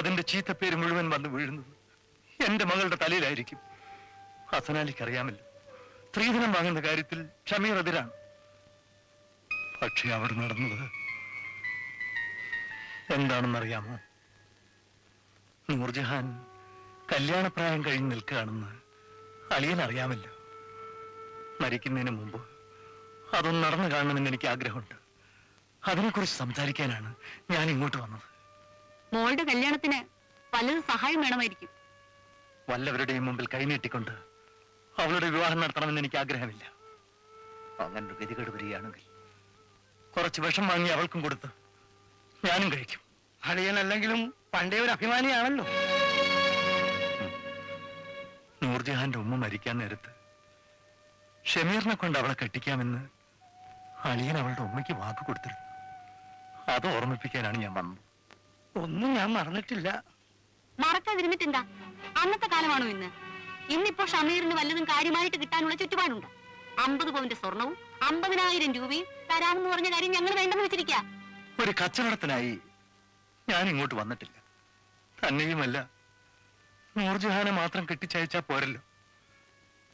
അതിന്റെ ചീത്തപ്പേര് മുഴുവൻ വന്ന് വീഴുന്നത് എന്റെ മകളുടെ തലയിലായിരിക്കും. ഹസനാലിക്ക് അറിയാമല്ലോ. സ്ത്രീധനം വാങ്ങുന്ന കാര്യത്തിൽ ഷമീർ എതിരാണ്. പക്ഷെ അവർ നടന്നത് എന്താണെന്നറിയാമോ? നൂർജഹാൻ കല്യാണപ്രായം കഴിഞ്ഞ് നിൽക്കുകയാണെന്ന് അളിയൻ അറിയാമല്ലോ. മരിക്കുന്നതിന് മുമ്പ് അതൊന്ന് നടന്നു കാണണമെന്ന് എനിക്ക് ആഗ്രഹമുണ്ട്. അതിനെക്കുറിച്ച് സംസാരിക്കാനാണ് ഞാൻ ഇങ്ങോട്ട് വന്നത്. മോളുടെ കല്യാണത്തിന് പലതും സഹായം വേണമായിരിക്കും. വല്ലവരുടെയും മുമ്പിൽ കൈനീട്ടിക്കൊണ്ട് അവളുടെ വിവാഹം നടത്തണമെന്ന് എനിക്ക് ആഗ്രഹമില്ല. അങ്ങനൊരു ഗതികേട് വരികയാണെങ്കിൽ കുറച്ച് വിഷം വാങ്ങി അവൾക്കും കൊടുത്ത് ഞാനും കഴിക്കും. അളിയനല്ലെങ്കിലും പണ്ടേ ഒരു അഭിമാനിയാണല്ലോ. നൂർജഹാന്റെ ഉമ്മ മരിക്കാൻ നേരത്ത് ഷമീറിനെ കൊണ്ട് അവളെ കെട്ടിക്കാമെന്ന് അളിയൻ അവളുടെ ഉമ്മയ്ക്ക് വാക്ക് കൊടുത്തിരുന്നു. അത് ഓർമ്മിപ്പിക്കാനാണ് ഞാൻ വന്നത്. ഒന്നും ഞാൻ മറന്നിട്ടില്ല. മറക്കാതിരുന്നിട്ടെന്താ അന്നത്തെ കാലമാണോ ഇന്ന്? ഇന്നിപ്പോ ഷമീറിന് വല്ലതും കാര്യമായിട്ട് കിട്ടാനുള്ള ചുറ്റുപാടുണ്ട്? അമ്പത് പോയിന്റ് സ്വർണവും അമ്പതിനായിരം രൂപയും തരാമെന്ന് പറഞ്ഞ കാര്യം ഞങ്ങൾ വേണ്ടെന്ന് വെച്ചിരിക്ക. ഒരു കച്ചവടത്തിനായി ഞാൻ ഇങ്ങോട്ട് വന്നിട്ടില്ല. തന്നെയുമല്ല നൂർജഹാനെ മാത്രം കെട്ടിച്ചയച്ചാ പോരല്ലോ.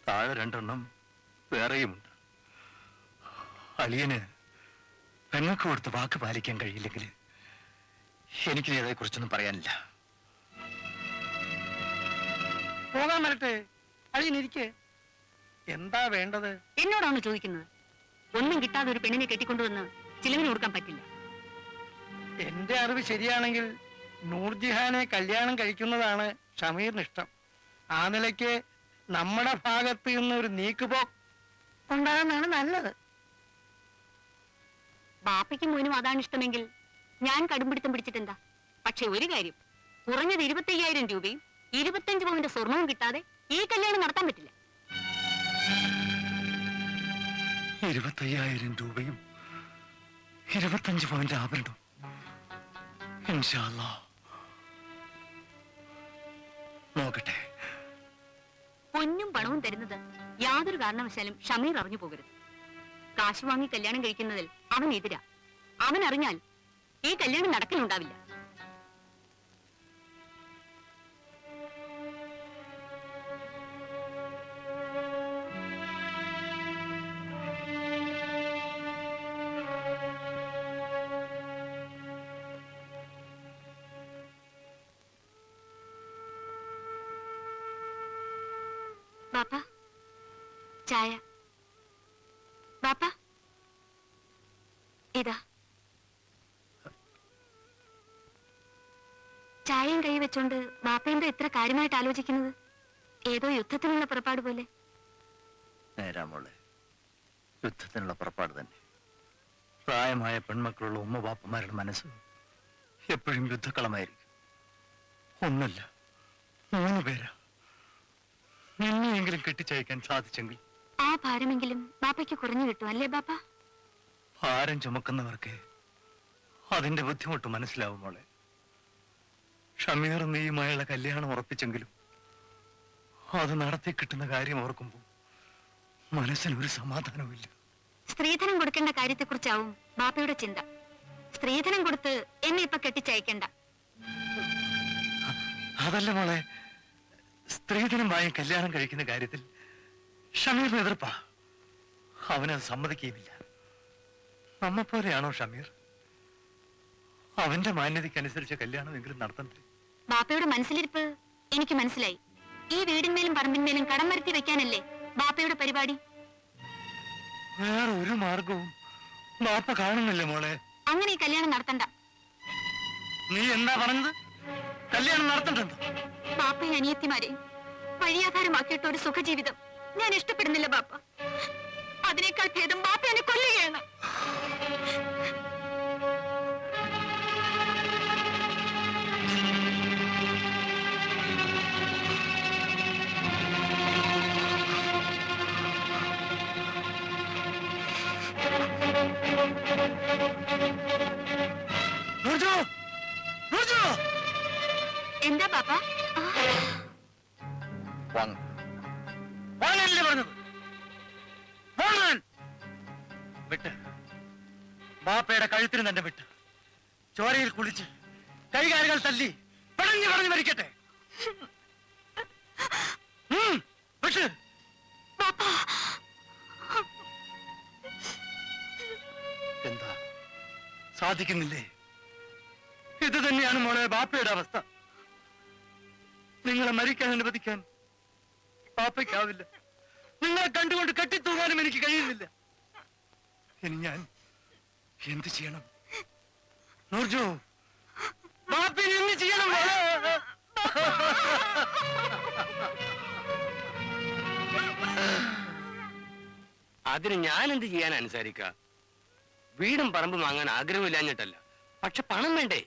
താഴെ രണ്ടെണ്ണം വേറെയുമുണ്ട്. അലിയന് പെങ്ങൾക്ക് കൊടുത്ത് വാക്ക് പാലിക്കാൻ കഴിയില്ലെങ്കിൽ എനിക്ക് അതേക്കുറിച്ചൊന്നും പറയാനില്ല. പോകാൻ വരട്ടെ. അഴിഞ്ഞിരിക്കേ എന്താ വേണ്ടത്? എന്നോടാണ് ചോദിക്കുന്നത്. ഒന്നും കിട്ടാതെ ഒരു പെണ്ണിനെ കെട്ടിക്കൊണ്ടുവന്ന് ചിലവിന് കൊടുക്കാൻ പറ്റില്ല. എന്റെ അറിവ് ശരിയാണെങ്കിൽ നൂർജിഹാനെ കല്യാണം കഴിക്കുന്നതാണ് ഷമീറിന് ഇഷ്ടം. ആ നിലയ്ക്ക് നമ്മുടെ ഭാഗത്ത് നിന്ന് ഒരു നീക്കുപോ ഉണ്ടാകുന്നതാണ് നല്ലത്. ബാപ്പയ്ക്കും മോനും അതാണ് ഇഷ്ടമെങ്കിൽ ഞാൻ കടുംപിടുത്തം പിടിച്ചിട്ടെന്താ? പക്ഷെ ഒരു കാര്യം കുറഞ്ഞത് ഇരുപത്തയ്യായിരം രൂപയും ഇരുപത്തഞ്ച് പവന്റെ സ്വർണവും കിട്ടാതെ ഈ കല്യാണം നടത്താൻ പറ്റില്ല. ഇരുപത്തയ്യായിരം രൂപയും ഇരുപത്തഞ്ച് പവന്റെ ആഭരണം ഇൻഷാ അല്ലാ. നോക്കട്ടെ. പൊന്നും പണവും തരുന്നത് യാതൊരു കാരണവശാലും ഷമീർ അറിഞ്ഞു പോകരുത്. കാശ് വാങ്ങി കല്യാണം കഴിക്കുന്നതിൽ അവൻ എതിരാ. അവൻ അറിഞ്ഞാൽ ഈ കല്യാണം നടക്കലുണ്ടാവില്ല. ചായയും കൈ വെച്ചോണ്ട് ബാപ്പയെന്തോ ഇത്ര കാര്യമായിട്ട് ആലോചിക്കുന്നത്? ഏതോ യുദ്ധത്തിനുള്ള പുറപ്പാട് പോലെ. യുദ്ധത്തിനുള്ള പുറപ്പാട് തന്നെ. പ്രായമായ പെൺമക്കളുള്ള ഉമ്മ ബാപ്പമാരുടെ മനസ്സ് എപ്പോഴും യുദ്ധക്കളമായിരിക്കും. ഒന്നല്ല മൂന്ന് പേരാ. നിന്നെയെങ്കിലും കെട്ടിച്ചയക്കാൻ സാധിച്ചെങ്കിൽ ആ ഭാരമെങ്കിലും ബാപ്പയ്ക്ക് കുറഞ്ഞു കിട്ടും അല്ലേ ബാപ്പ? ഭാരം ചുമക്കുന്നവർക്ക് അതിന്റെ ബുദ്ധിമുട്ട് മനസ്സിലാവും മോളെ. ഷമീർ നീയുമായുള്ള കല്യാണം ഉറപ്പിച്ചെങ്കിലും അത് നടത്തി കിട്ടുന്ന കാര്യം ഓർക്കുമ്പോൾ മനസ്സിനൊരു സമാധാനവുമില്ല. സ്ത്രീധനം കൊടുക്കേണ്ട കാര്യത്തെക്കുറിച്ചാവും ബാപ്പയുടെ ചിന്ത. സ്ത്രീധനം കൊടുത്ത് എന്നെ ഇപ്പൊ കെട്ടിച്ചയക്കണ്ട. അതല്ല മോളെ സ്ത്രീധനം വാങ്ങി കല്യാണം കഴിക്കുന്ന കാര്യത്തിൽ ഷമീർ എതിർപ്പാ അവനത് സമ്മതിക്കുകയുമില്ല. നമ്മ പോലെയാണോ ഷമീർ? അവന്റെ മാന്യതയ്ക്കനുസരിച്ച് കല്യാണമെങ്കിലും നടത്തണ്ടേ? ബാപ്പയുടെ മനസ്സിലിരിപ്പ് എനിക്ക് മനസ്സിലായി. ഈ വീടിന്മേലും പറമ്പിന്മേലും കടം വരുത്തി വെക്കാനല്ലേ ബാപ്പയുടെ പരിപാടി? വേറെ ഒരു മാർഗവും ബാപ്പ കാണുന്നില്ല മോളെ? അങ്ങനെ ഈ കല്യാണം നടത്തണ്ട. നീ എന്താ പറഞ്ഞത്? കല്യാണം നടത്തണ്ടെന്ന് ബാപ്പയും അനിയത്തിമാരെയും വഴിയാധാരമാക്കിയിട്ട് ഒരു സുഖജീവിതം. ഞാൻ ഇഷ്ടപ്പെടുന്നില്ല ബാപ്പ. അതിനേക്കാൾ ഭേദം ബാപ്പ എന്നെ കൊല്ലുകയാണ്. കഴുത്തിന് തന്നെ വിട്ട്. ചോരയിൽ കുളിച്ച് കൈകാലുകൾ തല്ലി പടഞ്ഞു പറഞ്ഞു മരിക്കട്ടെ. എന്താ? സാധിക്കുന്നില്ലേ? ഇത് തന്നെയാണ് മോളെ ബാപ്പയുടെ അവസ്ഥ. നിങ്ങളെ മരിക്കാൻ അനുവദിക്കാൻ ബാപ്പയ്ക്കാവില്ല. നിങ്ങളെ കണ്ടുകൊണ്ട് കെട്ടിത്തൂങ്ങാനും എനിക്ക് കഴിയുന്നില്ല. ഇനി ഞാൻ എന്ത് ചെയ്യണം? നൂർജു എന്ത് ചെയ്യണം? അതിന് ഞാൻ എന്ത് ചെയ്യാൻ അനുസരിക്ക? വീടും പറമ്പും വാങ്ങാൻ ആഗ്രഹമില്ലാഞ്ഞിട്ടല്ല. പക്ഷെ പണം വേണ്ടേ?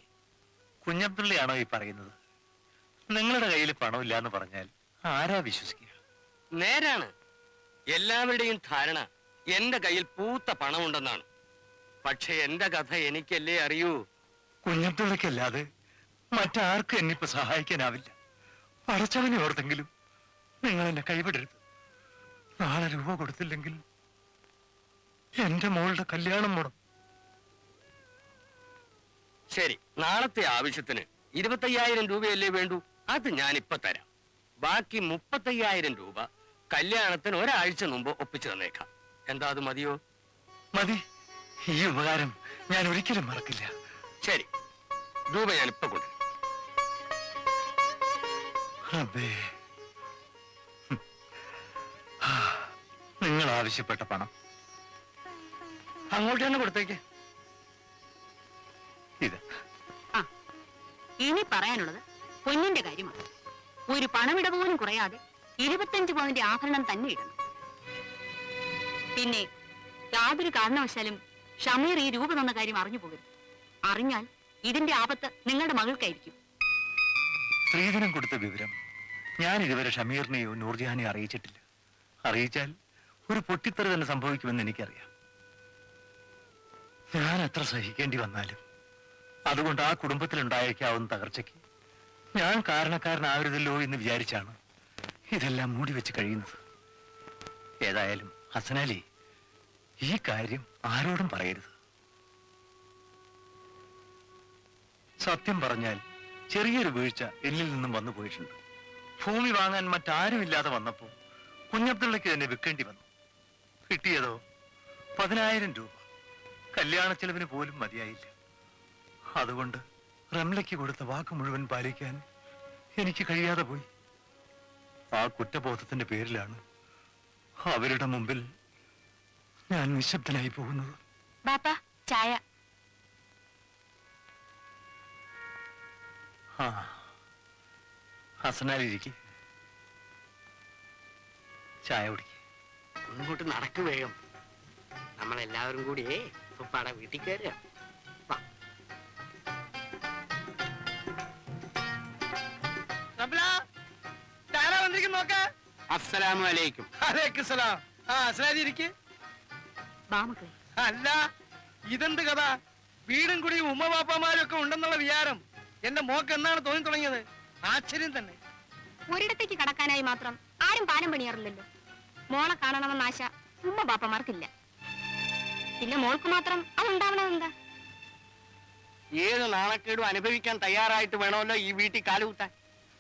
കുഞ്ഞബ്ദുള്ളിയാണോ ഈ പറയുന്നത്? നിങ്ങളുടെ കയ്യിൽ പണമില്ല എന്ന് പറഞ്ഞാൽ ആരാ വിശ്വസിക്കുക? നേരാണ്. എല്ലാവരുടെയും ധാരണ എന്റെ കയ്യിൽ പൂത്ത പണമുണ്ടെന്നാണ്. പക്ഷെ എന്റെ കഥ എനിക്കല്ലേ അറിയൂ? കുഞ്ഞബ്ദുള്ളക്കല്ലാതെ മറ്റാർക്കും എന്നിപ്പോ സഹായിക്കാനാവില്ല. പടച്ചവനെ ഓർത്തെങ്കിലും നിങ്ങൾ എന്നെ കൈവിടരുത്. നാളെ രൂപ കൊടുത്തില്ലെങ്കിൽ എന്റെ മോളുടെ കല്യാണം മുടം ശരി നാളത്തെ ആവശ്യത്തിന് ഇരുപത്തയ്യായിരം രൂപയല്ലേ വേണ്ടൂ? അത് ഞാൻ ഇപ്പൊ തരാം. ബാക്കി മുപ്പത്തയ്യായിരം രൂപ കല്യാണത്തിന് ഒരാഴ്ച മുമ്പ് ഒപ്പിച്ചു തന്നേക്കാം. എന്താ അത് മതിയോ? മതി. ഈ ഉപകാരം ഞാൻ ഒരിക്കലും മറക്കില്ല. ശരി. രൂപ ഞാൻ ഇപ്പൊ കൊണ്ട്. നിങ്ങൾ ആവശ്യപ്പെട്ട പണം. അങ്ങോട്ട് തന്നെ കൊടുത്തേക്ക്. ഇത്. ആ ഇനി പറയാനുള്ളത് പൊന്നിന്റെ കാര്യമാണ്. ഒരു പണമിട പോലും കുറയാതെ ഇരുപത്തഞ്ച് പവന്റെ ആഭരണം തന്നെ ഇടണം. പിന്നെ യാതൊരു കാരണവശാലും ഷമീർ ഈ രൂപ തന്ന കാര്യം അറിഞ്ഞു പോകരുത്. അറിഞ്ഞാൽ ഇതിന്റെ ആപത്ത് നിങ്ങളുടെ മകൾക്കായിരിക്കും. സ്ത്രീധനം കൊടുത്ത വിവരം ഞാൻ ഇതുവരെ ഷമീറിനെയോ നൂർജഹാനെയോ അറിയിച്ചിട്ടില്ല. അറിയിച്ചാൽ ഒരു പൊട്ടിത്തെറി തന്നെ സംഭവിക്കുമെന്ന് എനിക്കറിയാം. ഞാൻ എത്ര സഹിക്കേണ്ടി വന്നാലും അതുകൊണ്ട് ആ കുടുംബത്തിലുണ്ടായേക്കാവുന്ന തകർച്ചയ്ക്ക് ഞാൻ കാരണക്കാരനാവരുതല്ലോ എന്ന് വിചാരിച്ചാണ് ഇതെല്ലാം മൂടി വെച്ച് കഴിയുന്നത്. ഏതായാലും ഹസനാലി ഈ കാര്യം ആരോടും പറയരുത്. സത്യം പറഞ്ഞാൽ ചെറിയൊരു വീഴ്ച എന്നിൽ നിന്നും വന്നു പോയിട്ടുണ്ട്. ഭൂമി വാങ്ങാൻ മറ്റാരുമില്ലാതെ വന്നപ്പോ കുഞ്ഞബ്ദുള്ളക്ക് തന്നെ വിൽക്കേണ്ടി വന്നു. കിട്ടിയതോ? പതിനായിരം രൂപ. കല്യാണ ചെലവിന് പോലും മതിയായില്ല. അതുകൊണ്ട് റംലയ്ക്ക് കൊടുത്ത വാക്ക് മുഴുവൻ പാലിക്കാൻ എനിക്ക് കഴിയാതെ പോയി. ആ കുറ്റബോധത്തിന്റെ പേരിലാണ് അവരുടെ മുമ്പിൽ ഞാൻ നിശബ്ദനായി പോകുന്നത് ബാപ്പ ചായ. ഹസനാലിരിക്കെ. ചായ കുടിക്കും. ഇങ്ങോട്ട് നടക്കു വേഗം. നമ്മളെല്ലാവരും കൂടി ഉപ്പാട വീട്ടിൽ കയറുക അസ്സലാമലൈക്കും ഇതാരാ നോക്ക്. അസ്സലാമു അലൈക്കും. സലാം. ആ അസ്ലാജി ഇരിക്ക്. ബാമക്കളെ. അല്ല ഇതെന്ത് കഥ? വീടും കുടിയും ഉമ്മ ഒക്കെ ഉണ്ടെന്നുള്ള വിചാരം. എന്റെ മോക്ക് എന്നാണ് തോന്നി തുടങ്ങിയത്? ആശ്ചര്യം തന്നെ. ഒരിടത്തേക്ക് കടക്കാനായി മാത്രം ആരും പാനം പണിയാറില്ലല്ലോ. മോളെ കാണണമെന്ന ആശ ഉമ്മ ബാപ്പമാർക്കില്ല പിന്നെ മോൾക്ക് മാത്രം അതുണ്ടാവണമെന്താ ഏത് നാണക്കേടും അനുഭവിക്കാൻ തയ്യാറായിട്ട് വേണമല്ലോ ഈ വീട്ടിൽ കാലുകൂട്ടാൻ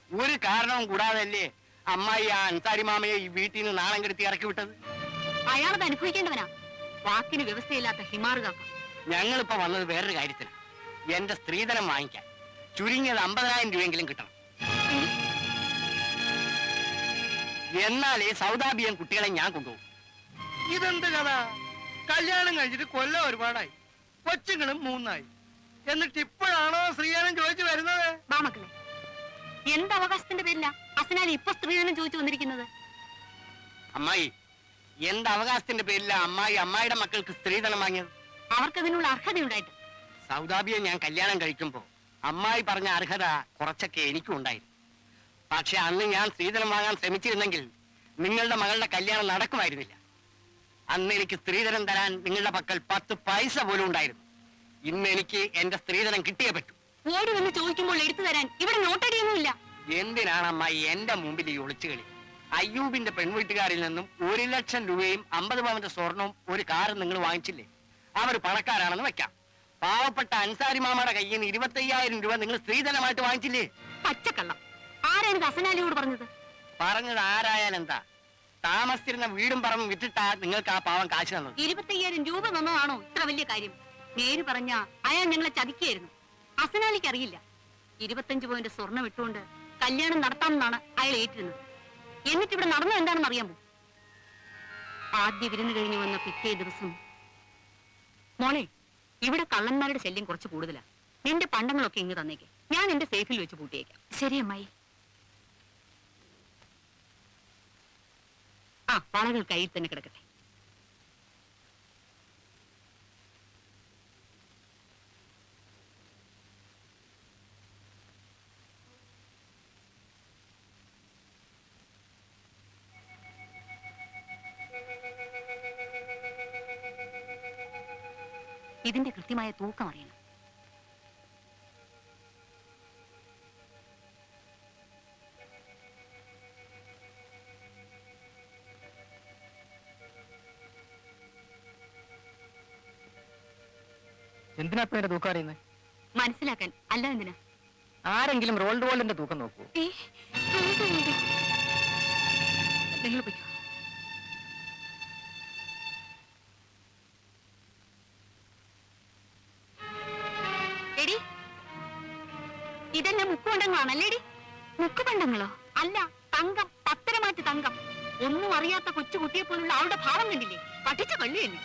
ഒരു കാരണവും കൂടാതല്ലേ അമ്മായി ആ അൻസാരി മാമയെ ഈ വീട്ടിൽ നിന്ന് നാണം കെടുത്തി ഇറക്കി വിട്ടത്? അയാളത് അനുഭവിക്കേണ്ടവനാ. വാക്കിന് വ്യവസ്ഥയില്ലാത്ത ഹിമാറുകാക്ക ഞങ്ങളിപ്പോ വന്നത് വേറൊരു കാര്യത്തിന്. എന്റെ സ്ത്രീധനം വാങ്ങിക്കാൻ. ചുരുങ്ങിയത് അമ്പതിനായിരം രൂപയെങ്കിലും കിട്ടണം. എന്നാലേ സൗദാബിയൻ കുട്ടികളെ ഞാൻ കൊണ്ടുപോകും. ഇതെന്ത് കഥ? കല്യാണം കഴിച്ചിട്ട് കൊല്ലം ഒരുപാടായി. കൊച്ചുങ്ങളും മൂന്നായി. എന്നിട്ട് ഇപ്പോഴാണോ സ്ത്രീധനം ചോദിച്ചു വരുന്നത്? എന്ത് അവകാശത്തിന്റെ പേരില അസനാൽ ഇപ്പൊ സ്ത്രീധനം ചോദിച്ചു വന്നിരിക്കുന്നത്? അമ്മായി എന്ത് അവകാശത്തിന്റെ പേരിൽ അമ്മായി അമ്മായിയുടെ മക്കൾക്ക് സ്ത്രീധനം വാങ്ങിയത്? അവർക്കതിനുള്ള അർഹതയുണ്ടായിട്ട്. സൗദാബിയെ ഞാൻ കല്യാണം കഴിക്കുമ്പോ അമ്മായി പറഞ്ഞ അർഹത കുറച്ചൊക്കെ എനിക്കും ഉണ്ടായിരുന്നു പക്ഷെ അന്ന് ഞാൻ സ്ത്രീധനം വാങ്ങാൻ ശ്രമിച്ചിരുന്നെങ്കിൽ നിങ്ങളുടെ മകളുടെ കല്യാണം നടക്കുമായിരുന്നില്ല. അന്ന് എനിക്ക് സ്ത്രീധനം തരാൻ നിങ്ങളുടെ പക്കൽ പത്ത് പൈസ പോലും ഉണ്ടായിരുന്നു. ഇന്ന് എനിക്ക് എന്റെ സ്ത്രീധനം കിട്ടിയേ പറ്റൂ. ഓടി വന്ന് ചോദിക്കുമ്പോൾ എടുത്തു തരാൻ ഇവിടെ നോട്ടടിയൊന്നുമില്ല. എന്തിനാണ് അമ്മായി എന്റെ മുമ്പിൽ ഈ ഒളിച്ചുകളി? അയ്യൂബിന്റെ പെൺവീട്ടുകാരിൽ നിന്നും ഒരു ലക്ഷം രൂപയും അമ്പത് പവന്റെ സ്വർണവും ഒരു കാറും നിങ്ങൾ വാങ്ങിച്ചില്ലേ? അവർ പണക്കാരാണെന്ന് വെക്കാം. പാവപ്പെട്ട അൻസാരി മാമയുടെ കയ്യിൽ നിന്ന് ഇരുപത്തയ്യായിരം രൂപ നിങ്ങൾ സ്ത്രീധനമായിട്ട് വാങ്ങിച്ചില്ലേ? പച്ചക്കള്ളം. ആരാണ് ഇത് അസനാലിയോട് പറഞ്ഞത്? പറഞ്ഞത് ആരായാലെന്താ താമസിച്ചിരുന്ന വീടും പറമ്പും വിറ്റിട്ടാ നിങ്ങൾക്ക് ആ പാവം കാശ് തന്നത്. ഇരുപത്തയ്യായിരം രൂപ തന്നതാണോ ഇത്ര വലിയ കാര്യം? നേര് പറഞ്ഞ അയാൾ ഞങ്ങളെ ചതിക്കായിരുന്നു. അസനാലിക്ക് അറിയില്ല. ഇരുപത്തഞ്ചു പോയിന്റ് സ്വർണം ഇട്ടുകൊണ്ട് കല്യാണം നടത്താമെന്നാണ് അയാൾ ഏറ്റിരുന്നത്. എന്നിട്ട് ഇവിടെ നടന്നത് എന്താണെന്ന് അറിയാമോ ആദ്യ വിരുന്ന് കഴിഞ്ഞു വന്ന പിറ്റേ ദിവസം. മോളെ ഇവിടെ കള്ളന്മാരുടെ ശല്യം കുറച്ച് കൂടുതലാ. നിന്റെ പണ്ടങ്ങളൊക്കെ ഇങ്ങ് തന്നേക്ക്. ഞാൻ എന്റെ സേഫിൽ വെച്ച് പൂട്ടിയേക്കാം. ശരി അമ്മായി. ആ വളകൾ കയ്യിൽ തന്നെ കിടക്കട്ടെ. ഇതിന്റെ കൃത്യമായ തൂക്കം അറിയണം. എന്തിനാ എന്റെ തൂക്കം അറിയുന്നത് മനസ്സിലാക്കാൻ അല്ല എന്തിനാ? ആരെങ്കിലും റോൾഡ് ഗോൾഡിന്റെ തൂക്കം നോക്കൂ. നിങ്ങൾ പൊയ്ക്കോ. മുക്കുപണ്ടങ്ങളാണല്ലേടി മുക്കുപണ്ടങ്ങളോ അല്ല തങ്കം പത്തരമാറ്റ് തങ്കം. ഒന്നും അറിയാത്ത കൊച്ചു കുട്ടിയെ പോലുള്ള അവളുടെ ഭാവം കണ്ടില്ലേ? പഠിച്ച കള്ളി തന്നെ.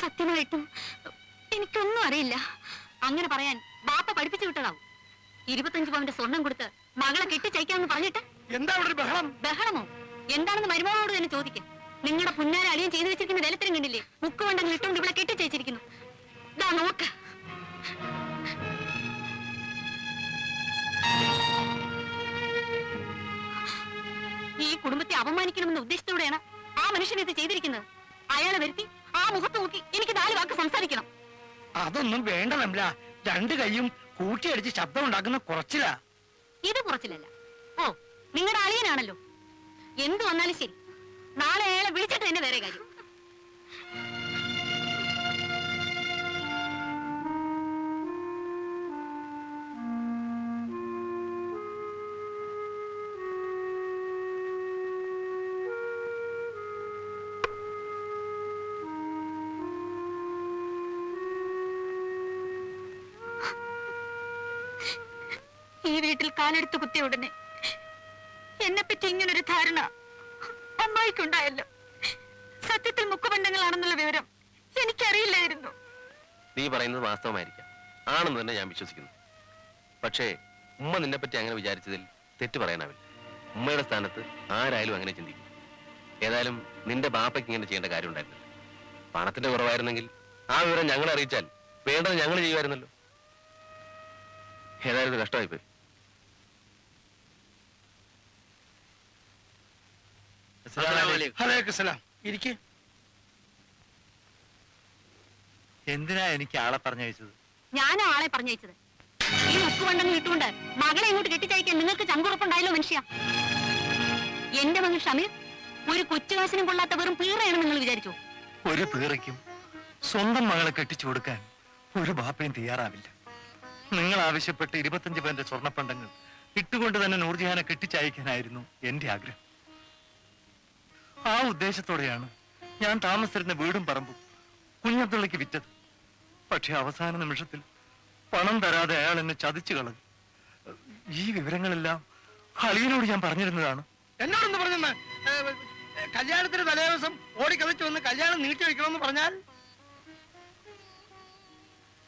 സത്യമായിട്ടും എനിക്കൊന്നും അറിയില്ല. അങ്ങനെ പറയാൻ ബാപ്പ പഠിപ്പിച്ചു വിട്ടതാവും. ഇരുപത്തഞ്ചു പവന്റെ സ്വർണം കൊടുത്ത് മകളെ കെട്ടിച്ചയക്കാന്ന് പറഞ്ഞിട്ട്? എന്താ ബഹളം? ബഹളമോ? എന്താണെന്ന് മരുമകളോട് തന്നെ ചോദിക്കാം. നിങ്ങളുടെ പുന്നാര അളിയൻ ചെയ്തു വെച്ചിരിക്കുന്ന വിലത്തരം കണ്ടില്ലേ? മുക്കുവണ്ടങ്ങൾ ഇട്ടുകൊണ്ട് ഇവിടെ കെട്ടിച്ചേച്ചിരിക്കുന്നു രണ്ട് കൈയും കൂട്ടിയടിച്ച് ശബ്ദം ഉണ്ടാക്കുന്ന കുറച്ചിലാ. ഇത് കുറച്ചിലല്ല. ഓ നിങ്ങളുടെ അളിയനാണല്ലോ. എന്ത് വന്നാലും ശരി. നാളെ വിളിച്ചിട്ട് തന്നെ വേറെ കാര്യം. കാലെടുത്ത് കുത്തിയ ഉടനെ എന്നെ പറ്റി ഇങ്ങനൊരു ധാരണ അമ്മായിക്കുണ്ടായല്ലോ. സത്യത്തിൽ മുക്കുബന്ധങ്ങളാണെന്നുള്ള വിവരം എനിക്കറിയില്ലായിരുന്നു. നീ പറയുന്നത് വാസ്തവമായിരിക്കാം. ആണെന്ന് തന്നെ ഞാൻ വിശ്വസിക്കുന്നു. പക്ഷേ ഉമ്മ നിന്നെപ്പറ്റി അങ്ങനെ വിചാരിച്ചതിൽ തെറ്റ് പറയാനാവില്ല. ഉമ്മയുടെ സ്ഥാനത്ത് ആരായാലും അങ്ങനെ ചിന്തിക്കും. ഏതായാലും നിന്റെ ബാപ്പയ്ക്ക് ഇങ്ങനെ ചെയ്യേണ്ട കാര്യം ഉണ്ടായിരുന്നില്ല പണത്തിന്റെ കുറവായിരുന്നെങ്കിൽ ആ വിവരം ഞങ്ങളെ അറിയിച്ചാൽ വേണ്ടത് ഞങ്ങൾ ചെയ്യുമായിരുന്നല്ലോ. ഏതായാലും കഷ്ടമായിപ്പോയി ഹലേ സലാം ഇരിക്കെ. എന്തിനാ എനിക്ക് ആളെ പറഞ്ഞയച്ചത് ഞാനും ആളെ പറഞ്ഞയച്ചത് ഈ ഒക്ക് കൊണ്ടെന്ന് വിട്ടുകൊണ്ട് മകളെ ഇങ്ങോട്ട് കെട്ടിച്ചയക്കാൻ നിങ്ങൾക്ക് ചങ്കുറപ്പുണ്ടായല്ലോ മനുഷ്യ. എന്റെ മകൻ ഷമീർ ഒരു കൊച്ചുകാശിനും കൊള്ളാത്ത വെറും പീറയാണ് നിങ്ങൾ വിചാരിച്ചു? ഒരു പീറയ്ക്കും സ്വന്തം മകളെ കെട്ടിച്ചു കൊടുക്കാൻ ഒരു ബാപ്പയും തയ്യാറാവില്ല. നിങ്ങൾ ആവശ്യപ്പെട്ട് ഇരുപത്തഞ്ച് പേരുടെ സ്വർണപ്പണ്ടങ്ങൾ ഇട്ടുകൊണ്ട് തന്നെ നൂർജഹാനെ കെട്ടിച്ചയക്കാനായിരുന്നു എന്റെ ആഗ്രഹം. ആ ഉദ്ദേശത്തോടെയാണ് ഞാൻ താമസിച്ചിരുന്ന വീടും പറമ്പും കുഞ്ഞത്തുള്ളിക്ക് വിറ്റത്. പക്ഷെ അവസാന നിമിഷത്തിൽ പണം തരാതെ അയാൾ എന്നെ ചതിച്ചു കളഞ്ഞു. ഈ വിവരങ്ങളെല്ലാം ഹലീനോട് ഞാൻ പറഞ്ഞിരുന്നതാണ്. എന്നോടൊന്ന് പറഞ്ഞെന്ന്. കല്യാണത്തിന് തലേദിവസം ഓടിക്കളിച്ചു വന്ന് കല്യാണം നീട്ടി വെക്കണമെന്ന് പറഞ്ഞാൽ?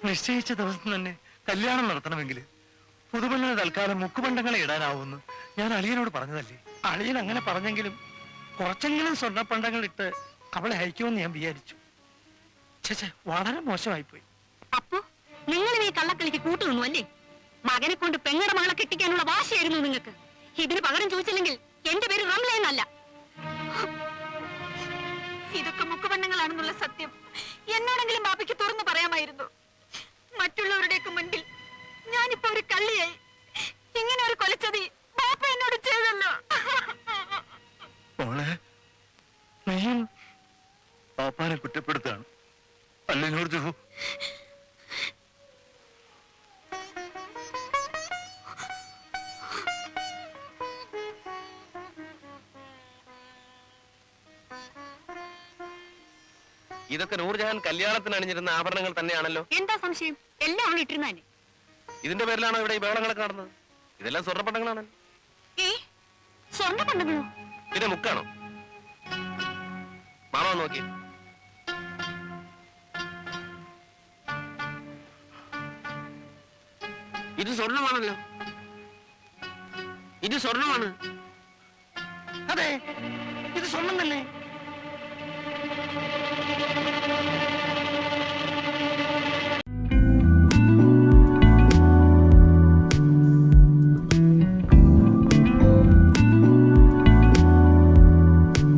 നിശ്ചയിച്ച ദിവസം തന്നെ കല്യാണം നടത്തണമെങ്കിൽ പുതുപണ്ണിന് തൽക്കാലം മുക്കുപണ്ടങ്ങളെ ഇടാനാവുമെന്ന് ഞാൻ അളിയനോട് പറഞ്ഞതല്ലേ? അളിയൻ അങ്ങനെ പറഞ്ഞെങ്കിലും കുറച്ചെങ്കിലും സ്വർണപ്പണ്ടങ്ങൾ ഇട്ട് അവളെ അയക്കുമെന്ന് ഞാൻ വിചാരിച്ചു. ചേച്ചേ വളരെ മോശമായി പോയി അപ്പോ നിങ്ങൾ ഈ കള്ളക്കളിക്ക് കൂട്ടുനിന്നു അല്ലേ? മകനെ കൊണ്ട് പെങ്ങടെ മകളെ കെട്ടിക്കാനുള്ള വാശിയായിരുന്നു നിങ്ങൾക്ക്. ഇതിന് പകരം ചോദിച്ചില്ലെങ്കിൽ എന്റെ പേര് റംല എന്നല്ല. ഇതൊക്കെ മുക്കുപണ്ണങ്ങളാണെന്നുള്ള സത്യം എന്നോടെങ്കിലും ബാബയ്ക്ക് തുറന്നു പറയാമായിരുന്നു. മറ്റുള്ളവരുടെയൊക്കെ മുൻപിൽ ഞാനിപ്പോ ഒരു കള്ളിയായി. ഇങ്ങനെ ഒരു കൊലച്ചതി ബാപ്പ എന്നോട് ചെയ്തല്ലോ. മോളെ നീയും പാപ്പാനെ കുറ്റപ്പെടുത്താണ്. അല്ലേ നൂർജു? ഇതൊക്കെ നൂർജഹാൻ കല്യാണത്തിന് അണിഞ്ഞിരുന്ന ആഭരണങ്ങൾ തന്നെയാണല്ലോ. എന്താ സംശയം? എല്ലാം അവൾ ഇട്ടിരുന്നെ ഇതിന്റെ പേരിലാണോ ഇവിടെ ഈ ബഹളങ്ങളൊക്കെ നടന്നത്? ഇതെല്ലാം സ്വർണപ്പണ്ടങ്ങളാണല്ലോ സ്വർണപ്പണ്ടങ്ങളോ? പിന്നെ മുക്കാണോ? മാമ നോക്കി ഇത് സ്വർണമാണല്ലോ. ഇത് സ്വർണമാണ്. അതെ ഇത് സ്വർണം തന്നെ.